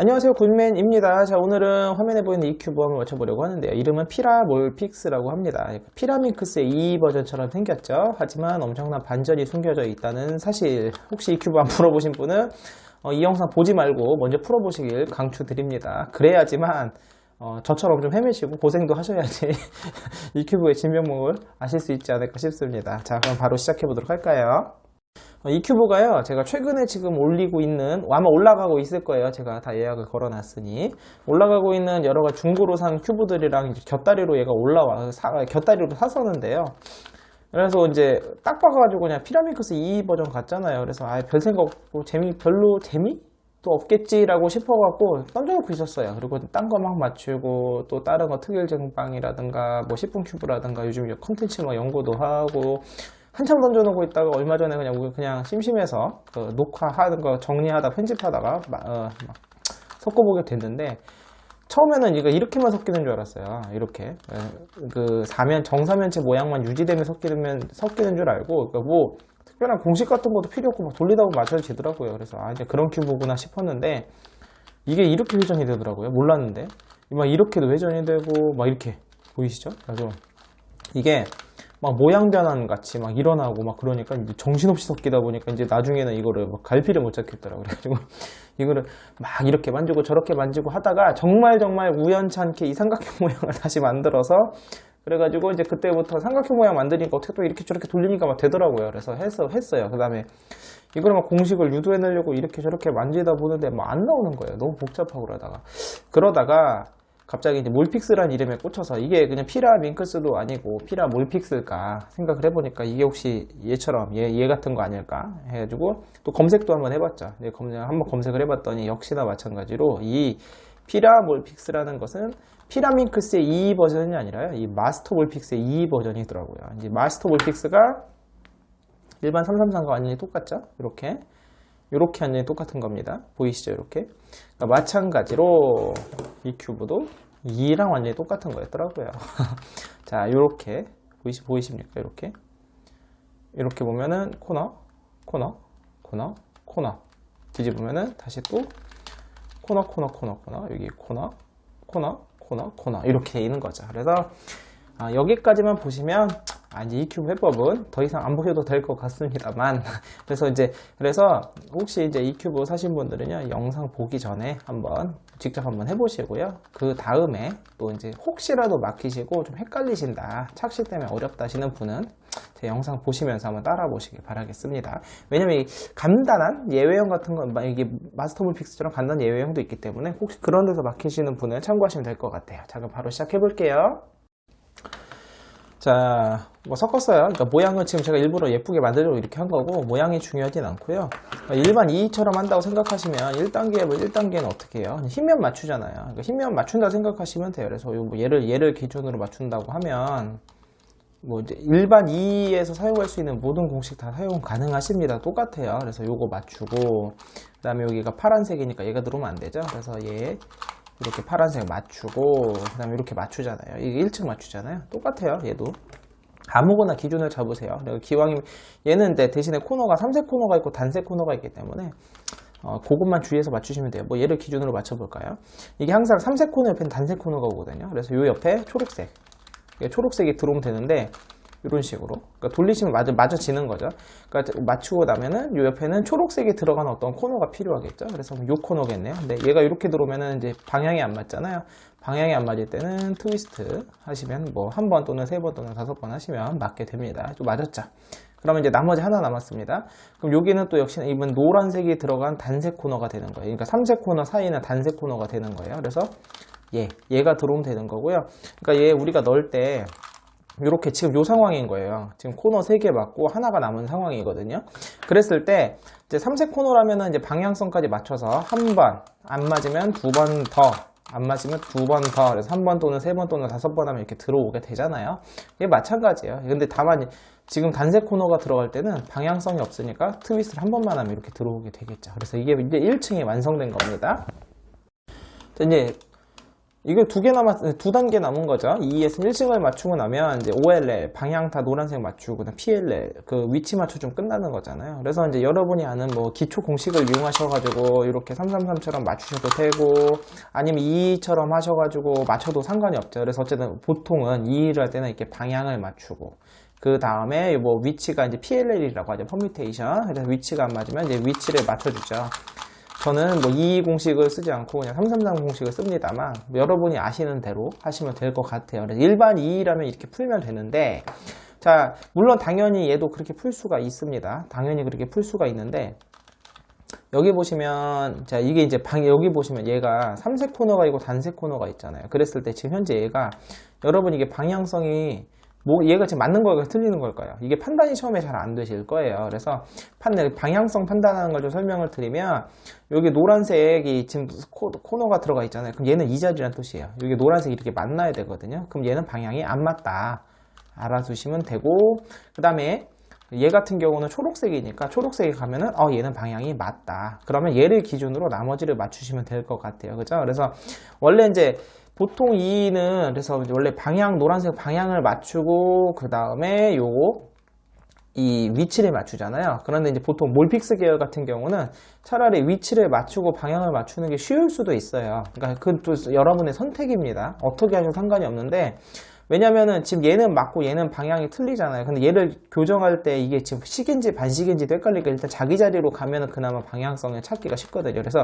안녕하세요. 굿맨입니다. 자 오늘은 화면에 보이는 이 큐브 한번 맞춰보려고 하는데요. 이름은 피라몰픽스라고 합니다. 피라밍크스의 2 버전처럼 생겼죠. 하지만 엄청난 반전이 숨겨져 있다는 사실. 혹시 이 큐브 안 풀어보신 분은 어, 이 영상 보지 말고 먼저 풀어보시길 강추드립니다. 그래야지만 어, 저처럼 좀 헤매시고 고생도 하셔야지 이 큐브의 진면목을 아실 수 있지 않을까 싶습니다 자 그럼 바로 시작해 보도록 할까요 어, 이 큐브가요, 제가 최근에 지금 올리고 있는, 아마 올라가고 있을 거예요. 제가 다 예약을 걸어놨으니. 올라가고 있는 여러 가지 중고로 산 큐브들이랑 곁다리로 얘가 올라와서, 사- 곁다리로 샀었는데요. 그래서 이제 딱 봐가지고 그냥 피라미크스 2 버전 같잖아요. 그래서 아예 별 생각 없고 재미, 별로 재미? 또 없겠지라고 싶어갖고 던져놓고 있었어요. 그리고 딴 거 막 맞추고 또 다른 거 특일증빵이라든가 뭐 10분 큐브라든가 요즘 컨텐츠 뭐 연구도 하고 한참 던져놓고 있다가 얼마 전에 그냥 그냥 심심해서 그 녹화하는 거 정리하다 편집하다가 마- 어, 막 섞어보게 됐는데 처음에는 이거 이렇게만 섞이는 줄 알았어요. 이렇게 예, 그 사면 정사면체 모양만 유지되면 섞이는 섞이는 줄 알고 그러니까 뭐 특별한 공식 같은 것도 필요 없고 막 돌리다 보면 맞춰지더라고요. 그래서 아 이제 그런 큐브구나 싶었는데 이게 이렇게 회전이 되더라고요. 몰랐는데 막 이렇게도 회전이 되고 막 이렇게 보이시죠? 그래서 이게 막 모양 변환 같이 막 일어나고 막 그러니까 이제 정신없이 섞이다 보니까 이제 나중에는 이거를 막 갈피를 못 잡겠더라고요. 그래가지고 이거를 막 이렇게 만지고 저렇게 만지고 하다가 정말 정말 우연찮게 이 삼각형 모양을 다시 만들어서 그래가지고 이제 그때부터 삼각형 모양 만드니까 어떻게 또 이렇게 저렇게 돌리니까 막 되더라고요. 그래서 해서 했어요. 그 다음에 이걸 막 공식을 유도해내려고 이렇게 저렇게 만지다 보는데 막안 나오는 거예요. 너무 복잡하고 그러다가 그러다가 갑자기 이제 몰픽스라는 이름에 꽂혀서 이게 그냥 피라 밍크스도 아니고 피라 몰픽스일까 생각을 해보니까 이게 혹시 얘처럼 얘, 얘 같은 거 아닐까 해가지고 또 검색도 한번 해봤죠. 네, 검색, 한번 검색을 해봤더니 역시나 마찬가지로 이 피라 몰픽스라는 것은 피라 밍크스의 2 버전이 아니라요. 이 마스터 몰픽스의 2 버전이더라고요. 이제 마스터 몰픽스가 일반 333과 완전히 똑같죠? 이렇게. 이렇게 완전히 똑같은 겁니다. 보이시죠? 이렇게. 그러니까 마찬가지로 이 큐브도 2랑 완전히 똑같은 거였더라고요. 자, 이렇게 보이시, 보이십니까? 이렇게. 이렇게 보면은 코너, 코너, 코너, 코너. 뒤집으면은 다시 또 코너, 코너, 코너, 코너. 여기 코너, 코너, 코너, 코너. 이렇게 돼 있는 거죠. 그래서 아, 여기까지만 보시면 아, 이제 이 큐브 해법은 더 이상 안 보셔도 될 것 같습니다만. 그래서 이제 그래서 혹시 이제 이 큐브 사신 분들은요 영상 보기 전에 한번 직접 한번 해보시고요. 그 다음에 또 이제 혹시라도 막히시고 좀 헷갈리신다 착시 때문에 어렵다 하시는 분은 제 영상 보시면서 한번 따라 보시길 바라겠습니다. 왜냐면 이 간단한 예외형 같은 건막 이게 마스터볼 픽스처럼 간단한 예외형도 있기 때문에 혹시 그런 데서 막히시는 분은 참고하시면 될 것 같아요. 자 그럼 바로 시작해 볼게요 자, 뭐 섞었어요. 그러니까 모양은 지금 제가 일부러 예쁘게 만들려고 이렇게 한 거고, 모양이 중요하진 않고요. 일반 2처럼 한다고 생각하시면 1단계, 뭐 1단계는 어떻게 해요? 흰면 맞추잖아요. 그러니까 흰면 맞춘다 생각하시면 돼요. 그래서 요뭐 얘를, 얘를 기준으로 맞춘다고 하면, 뭐 일반 2에서 사용할 수 있는 모든 공식 다 사용 가능하십니다. 똑같아요. 그래서 요거 맞추고, 그 다음에 여기가 파란색이니까 얘가 들어오면 안 되죠. 그래서 얘, 이렇게 파란색 맞추고 그 다음에 이렇게 맞추잖아요. 이게 1층 맞추잖아요. 똑같아요 얘도. 아무거나 기준을 잡으세요. 기왕이면 얘는 내 대신에 코너가 삼색 코너가 있고 단색 코너가 있기 때문에 어, 그것만 주의해서 맞추시면 돼요. 뭐 얘를 기준으로 맞춰볼까요? 이게 항상 삼색 코너 옆에는 단색 코너가 오거든요. 그래서 요 옆에 초록색. 초록색이 들어오면 되는데 이런 식으로 그러니까 돌리시면 맞아, 맞아지는 거죠 그러니까 맞추고 나면은 요 옆에는 초록색이 들어간 어떤 코너가 필요하겠죠 그래서 요 코너겠네요 근데 얘가 이렇게 들어오면은 이제 방향이 안 맞잖아요 방향이 안 맞을 때는 트위스트 하시면 뭐 한 번 또는 세 번 또는 다섯 번 하시면 맞게 됩니다 또 맞았죠 그러면 이제 나머지 하나 남았습니다. 그럼 여기는 또 역시나 이번 노란색이 들어간 단색 코너가 되는 거예요. 그러니까 삼색 코너 사이는 단색 코너가 되는 거예요. 그래서 얘, 얘가 들어오면 되는 거고요. 그러니까 얘 우리가 넣을 때 이렇게 지금 요 상황인 거예요. 지금 코너 3개 맞고 하나가 남은 상황이거든요. 그랬을 때 이제 삼색 코너라면은 이제 방향성까지 맞춰서 한 번, 안 맞으면 두 번 더, 안 맞으면 두 번 더, 그래서 한 번 또는 세 번 또는 다섯 번 하면 이렇게 들어오게 되잖아요. 이게 마찬가지예요. 근데 다만 지금 단색 코너가 들어갈 때는 방향성이 없으니까 트위스트를 한 번만 하면 이렇게 들어오게 되겠죠. 그래서 이게 이제 1층이 완성된 겁니다. 자, 이제 이거 두개 남았, 두 단계 남은 거죠. 2에서 1층을 맞추고 나면 이제 OLL, 방향 다 노란색 맞추고, 그다음 PLL, 그 위치 맞춰주면 끝나는 거잖아요. 그래서 이제 여러분이 아는 뭐 기초 공식을 이용하셔가지고, 이렇게 333처럼 맞추셔도 되고, 아니면 22처럼 하셔가지고 맞춰도 상관이 없죠. 그래서 어쨌든 보통은 2를 할 때는 이렇게 방향을 맞추고, 그 다음에 뭐 위치가 이제 PLL이라고 하죠. 퍼뮤테이션. 그래서 위치가 안 맞으면 이제 위치를 맞춰주죠. 저는 뭐 이 공식을 쓰지 않고 그냥 333 공식을 씁니다만 여러분이 아시는 대로 하시면 될 것 같아요. 일반 2라면 이렇게 풀면 되는데 자 물론 당연히 얘도 그렇게 풀 수가 있습니다. 당연히 그렇게 풀 수가 있는데 여기 보시면 자 이게 이제 방 여기 보시면 얘가 삼색 코너가 있고 단색 코너가 있잖아요. 그랬을 때 지금 현재 얘가 여러분 이게 방향성이 뭐 얘가 지금 맞는 걸까요? 틀리는 걸까요? 이게 판단이 처음에 잘 안 되실 거예요. 그래서 판단, 방향성 판단하는 걸 좀 설명을 드리면 여기 노란색이 지금 코, 코너가 들어가 있잖아요. 그럼 얘는 이 자리란 뜻이에요. 여기 노란색이 이렇게 만나야 되거든요. 그럼 얘는 방향이 안 맞다. 알아두시면 되고 그 다음에 얘 같은 경우는 초록색이니까 초록색에 가면은 어 얘는 방향이 맞다. 그러면 얘를 기준으로 나머지를 맞추시면 될 것 같아요. 그죠? 그래서 원래 이제 보통 2는 그래서 원래 방향 노란색 방향을 맞추고 그 다음에 요거 이 위치를 맞추잖아요. 그런데 이제 보통 몰픽스 계열 같은 경우는 차라리 위치를 맞추고 방향을 맞추는 게 쉬울 수도 있어요. 그러니까 그또 여러분의 선택입니다. 어떻게 하셔도 상관이 없는데 왜냐면은 지금 얘는 맞고 얘는 방향이 틀리잖아요. 근데 얘를 교정할 때 이게 지금 식인지 반식인지도 헷갈리니까 일단 자기 자리로 가면은 그나마 방향성을 찾기가 쉽거든요. 그래서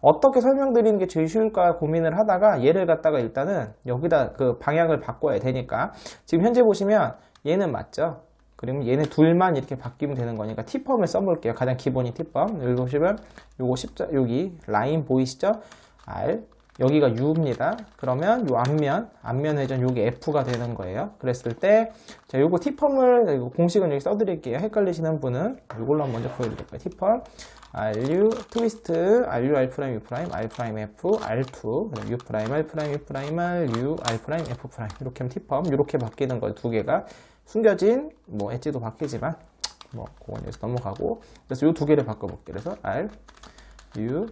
어떻게 설명드리는 게 제일 쉬울까 고민을 하다가 얘를 갖다가 일단은 여기다 그 방향을 바꿔야 되니까 지금 현재 보시면 얘는 맞죠? 그러면 얘네 둘만 이렇게 바뀌면 되는 거니까 티펌을 써볼게요. 가장 기본이 티펌. 여기 보시면 요거 십자 여기 라인 보이시죠? R 여기가 U입니다. 그러면 요 앞면, 앞면 회전 요게 F가 되는 거예요. 그랬을 때, 자, 요거 T펌을, 요거 공식은 여기 써드릴게요. 헷갈리시는 분은 요걸로 한번 먼저 보여드릴게요. T펌, RU, 트위스트, RU, R', U', R', F, R2, 그다음 U', R', U', R, U, R', F'. 이렇게 하면 T펌, 이렇게 바뀌는 거예요. 두 개가. 숨겨진, 뭐, 엣지도 바뀌지만, 뭐, 그건 여기서 넘어가고. 그래서 요두 개를 바꿔볼게요. 그래서 R, U,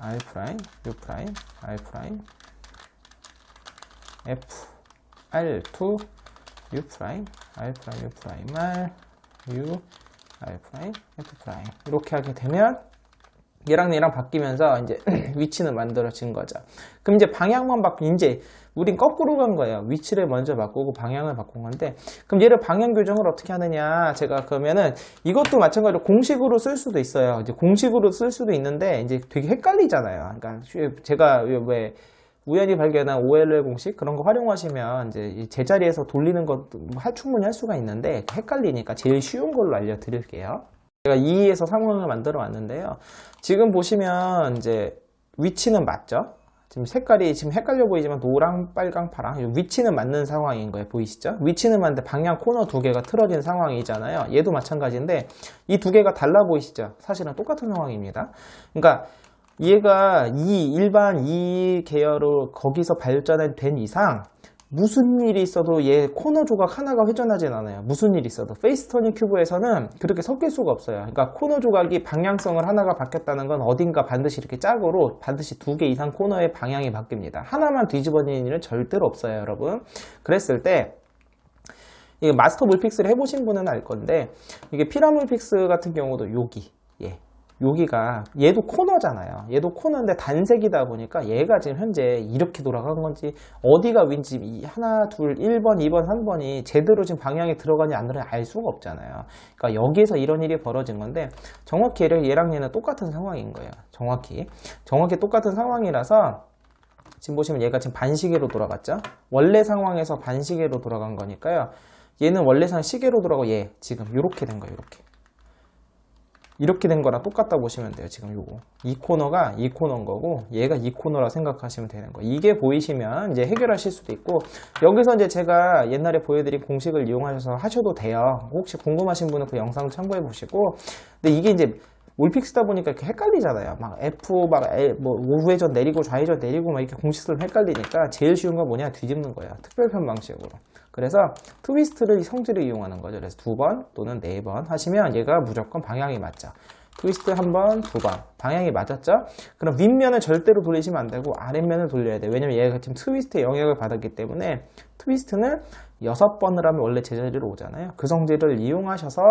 R 프라임, U 프라임, R 프라임, F, R2, U 프라임, R 프라임, U 프라임, R, U, R 프라임, F 프라임. 이렇게 하게 되면 얘랑 얘랑 바뀌면서 이제 위치는 만들어진 거죠. 그럼 이제 방향만 바꾸 이제 우린 거꾸로 간 거예요. 위치를 먼저 바꾸고 방향을 바꾼 건데 그럼 얘를 방향 교정을 어떻게 하느냐? 제가 그러면은 이것도 마찬가지로 공식으로 쓸 수도 있어요. 이제 공식으로 쓸 수도 있는데 이제 되게 헷갈리잖아요. 그러니까 제가 왜 우연히 발견한 OLL 공식 그런 거 활용하시면 이제 이 제자리에서 돌리는 것도 할 충분히 할 수가 있는데 헷갈리니까 제일 쉬운 걸로 알려드릴게요. 제가 2에서 상황을 만들어 왔는데요. 지금 보시면 이제 위치는 맞죠? 지금 색깔이 지금 헷갈려 보이지만 노랑, 빨강, 파랑 위치는 맞는 상황인 거예요. 보이시죠? 위치는 맞는데 방향 코너 두 개가 틀어진 상황이잖아요. 얘도 마찬가지인데 이 두 개가 달라 보이시죠? 사실은 똑같은 상황입니다. 그러니까 얘가 이 일반 이 계열로 거기서 발전된 이상 무슨 일이 있어도 얘 코너 조각 하나가 회전하진 않아요. 무슨 일이 있어도. 페이스터닝 큐브에서는 그렇게 섞일 수가 없어요. 그러니까 코너 조각이 방향성을 하나가 바뀌었다는 건 어딘가 반드시 이렇게 짝으로 반드시 두 개 이상 코너의 방향이 바뀝니다. 하나만 뒤집어지는 일은 절대로 없어요, 여러분. 그랬을 때 마스터 물픽스를 해보신 분은 알 건데 이게 피라물픽스 같은 경우도 여기 예. 여기가 얘도 코너잖아요. 얘도 코너인데 단색이다 보니까 얘가 지금 현재 이렇게 돌아간 건지 어디가 이 하나, 둘, 1번, 2번, 3번이 제대로 지금 방향이 들어가니 안 들어가니 알 수가 없잖아요. 그러니까 여기에서 이런 일이 벌어진 건데 정확히 얘랑, 얘는 똑같은 상황인 거예요. 정확히. 정확히 똑같은 상황이라서 지금 보시면 얘가 지금 반시계로 돌아갔죠? 원래 상황에서 반시계로 돌아간 거니까요. 얘는 원래 상 시계로 돌아가고 얘 지금 이렇게 된 거예요. 이렇게. 이렇게 된 거랑 똑같다 보시면 돼요. 지금 요거. 이 코너가 이 코너인 거고 얘가 이 코너라 생각하시면 되는 거예요. 이게 보이시면 이제 해결하실 수도 있고 여기서 이제 제가 옛날에 보여드린 공식을 이용하셔서 하셔도 돼요. 혹시 궁금하신 분은 그 영상 참고해 보시고 근데 이게 이제 올픽스다 보니까 이렇게 헷갈리잖아요. 막 F, 막 L, 뭐 우회전 내리고 좌회전 내리고 막 이렇게 공식 쓰면 헷갈리니까 제일 쉬운 건 뭐냐 뒤집는 거예요. 특별편 방식으로. 그래서 트위스트를 성질을 이용하는 거죠. 그래서 두 번 또는 네 번 하시면 얘가 무조건 방향이 맞죠. 트위스트 한 번, 두 번. 방향이 맞았죠? 그럼 윗면을 절대로 돌리시면 안 되고 아랫면을 돌려야 돼요. 왜냐면 얘가 지금 트위스트의 영향을 받았기 때문에 트위스트는 여섯 번을 하면 원래 제자리로 오잖아요. 그 성질을 이용하셔서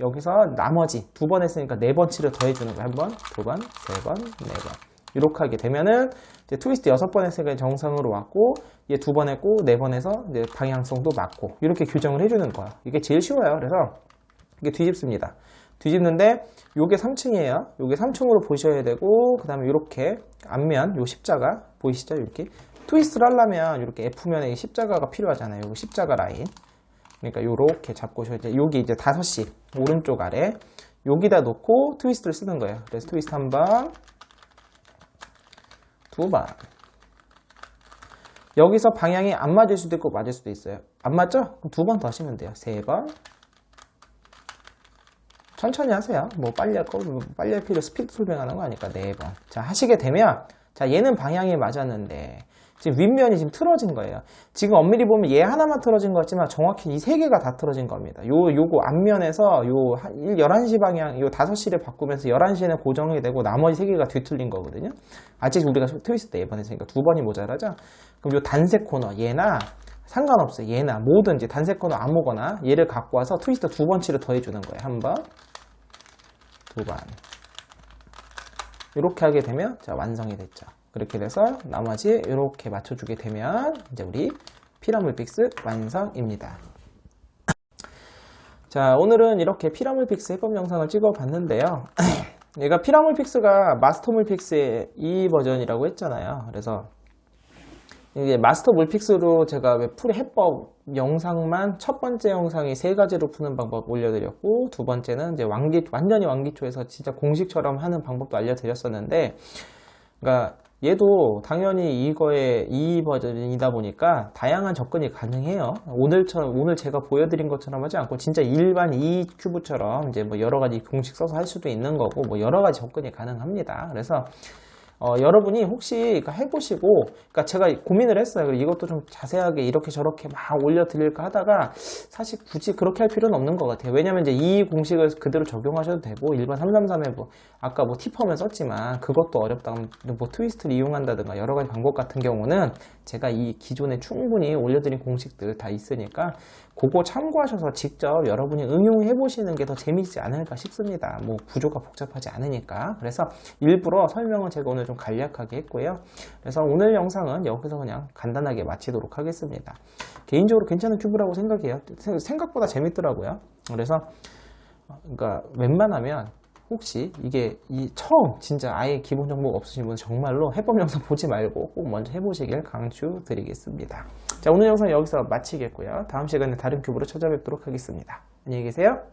여기서 나머지 두 번 했으니까 네 번치를 더해주는 거예요. 한 번, 두 번, 세 번, 네 번. 이렇게 하게 되면은 이제 트위스트 여섯 번 했으니까 정상으로 왔고 얘 두 번 했고 네 번 해서 이제 방향성도 맞고 이렇게 규정을 해주는 거야. 이게 제일 쉬워요. 그래서 이게 뒤집습니다. 뒤집는데 요게 3층이에요. 요게 3층으로 보셔야 되고 그 다음에 이렇게 앞면 요 십자가 보이시죠? 이렇게 트위스트를 하려면 이렇게 F면에 이 십자가가 필요하잖아요. 요 십자가 라인. 그러니까 요렇게 잡고 이제 여기 이제 5시 오른쪽 아래 여기다 놓고 트위스트를 쓰는 거예요. 그래서 트위스트 한 번, 두 번. 여기서 방향이 안 맞을 수도 있고 맞을 수도 있어요. 안 맞죠? 그럼 두 번 더 하시면 돼요. 세 번. 천천히 하세요. 뭐 빨리 할 거, 뭐 빨리 할 필요 스피드 풀뱅하는 거 아니까 네 번. 자 하시게 되면 자 얘는 방향이 맞았는데 지금 윗면이 지금 틀어진 거예요. 지금 엄밀히 보면 얘 하나만 틀어진 것 같지만 정확히 이 세 개가 다 틀어진 겁니다. 요 요거 앞면에서 요 한- 11시 방향 요 5시를 바꾸면서 11시에는 고정이 되고 나머지 세 개가 뒤틀린 거거든요. 아직 우리가 트위스트 네번 했으니까 두 번이 모자라죠. 그럼 요 단색 코너 얘나 상관없어요. 얘나 뭐든지 단색 코너 아무거나 얘를 갖고 와서 트위스트 두 번치를 더해주는 거예요. 한 번, 두 번. 이렇게 하게 되면 자 완성이 됐죠. 그렇게 돼서 나머지 이렇게 맞춰주게 되면 이제 우리 피라물 픽스 완성입니다. 자 오늘은 이렇게 피라물 픽스 해법 영상을 찍어봤는데요. 얘가 피라물 픽스가 마스터 물 픽스의 이 버전이라고 했잖아요. 그래서 이게 마스터 물픽스로 제가 왜풀 해법 영상만 첫 번째 영상이 세 가지로 푸는 방법 올려드렸고 두 번째는 이제 왕기 완전히 왕기초에서 진짜 공식처럼 하는 방법도 알려드렸었는데 그러니까 얘도 당연히 이거의 이 버전이다 보니까 다양한 접근이 가능해요. 오늘처럼 오늘 제가 보여드린 것처럼 하지 않고 진짜 일반 이 큐브처럼 이제 뭐 여러 가지 공식 써서 할 수도 있는 거고 뭐 여러 가지 접근이 가능합니다. 그래서 어, 여러분이 혹시 이거 해보시고, 그러니까 제가 고민을 했어요. 이것도 좀 자세하게 이렇게 저렇게 막 올려드릴까 하다가 사실 굳이 그렇게 할 필요는 없는 것 같아요. 왜냐면 이제 이 공식을 그대로 적용하셔도 되고, 일반 333에 뭐, 아까 뭐 팁하면 썼지만 그것도 어렵다. 뭐 트위스트를 이용한다든가 여러 가지 방법 같은 경우는 제가 이 기존에 충분히 올려드린 공식들 다 있으니까 그거 참고하셔서 직접 여러분이 응용해 보시는 게 더 재미있지 않을까 싶습니다. 뭐 구조가 복잡하지 않으니까. 그래서 일부러 설명은 제가 오늘 좀 간략하게 했고요. 그래서 오늘 영상은 여기서 그냥 간단하게 마치도록 하겠습니다. 개인적으로 괜찮은 큐브라고 생각해요. 생- 생각보다 재밌더라고요. 그래서 어, 그러니까 웬만하면 혹시 이게 이 처음 진짜 아예 기본 정보가 없으신 분은 정말로 해법 영상 보지 말고 꼭 먼저 해보시길 강추드리겠습니다. 자 오늘 영상 여기서 마치겠고요. 다음 시간에 다른 큐브로 찾아뵙도록 하겠습니다. 안녕히 계세요.